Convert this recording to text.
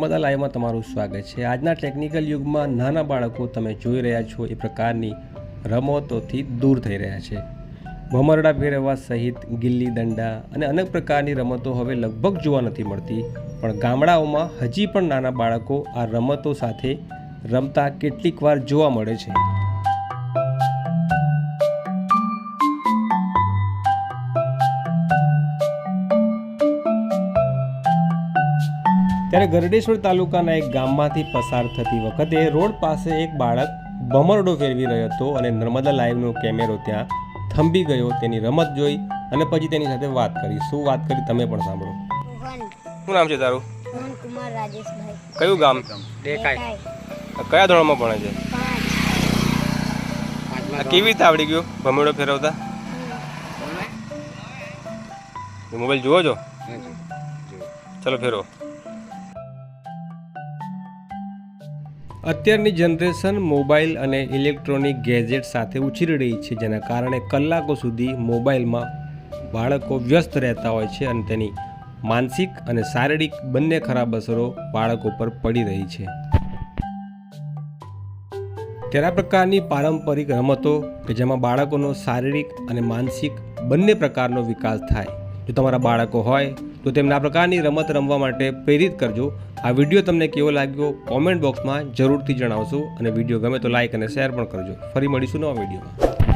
વિડીયોમાં તમારું સ્વાગત છે. આજના ટેકનિકલ યુગમાં નાના બાળકો તમે જોઈ રહ્યા છો એ પ્રકારની રમતોથી દૂર થઈ રહ્યા છે. ભમરડા ભેરવા સહિત ગિલ્લી દંડા અને અનેક પ્રકારની રમતો હવે લગભગ જોવા નથી મળતી. પણ ગામડાઓમાં હજી પણ નાના બાળકો આ રમતો સાથે રમતા કેટલીક વાર જોવા મળે છે. ત્યારે ગરડેશ્વર તાલુકાના એક ગામમાંથી પસાર થતી વખતે રોડ પાસે એક બાળક ભમરડો ફેરવી રહ્યો હતો અને નર્મદા લાઈવનો કેમેરો ત્યાં થંભી ગયો. તેની રમત જોઈ અને પછી તેની સાથે વાત કરી. શું વાત કરી તમે પણ સાંભળો. શું નામ છે તારું? મોહન કુમાર રાજેશભાઈ. કયું ગામ? દેખાય. કયા ધોરણમાં ભણે છે? કેવી રીતે આવડી ગયું ભમરડો ફેરવતા? મોબાઈલ જુઓ છો? ચલો ફેરો અત્યારની જનરેશન મોબાઈલ અને ઇલેક્ટ્રોનિક ગેજેટ સાથે ઉછરી રહી છે, જેના કારણે કલાકો સુધી મોબાઈલમાં બાળકો વ્યસ્ત રહેતા હોય છે અને તેની માનસિક અને શારીરિક બંને ખરાબ અસરો બાળકો પર પડી રહી છે. તેના પ્રકારની પારંપરિક રમતો કે જેમાં બાળકોનો શારીરિક અને માનસિક બંને પ્રકારનો વિકાસ થાય. જો તમારા બાળકો હોય, તો તેમને આ પ્રકારની રમત રમવા માટે પ્રેરિત કરજો. આ વીડિયો તમને કેવો લાગ્યો કોમેન્ટ બોક્સમાં જરૂરથી જણાવશો અને વીડિયો ગમે તો લાઇક અને શેર પણ કરજો. ફરી મળીશું નવા વિડીયોમાં.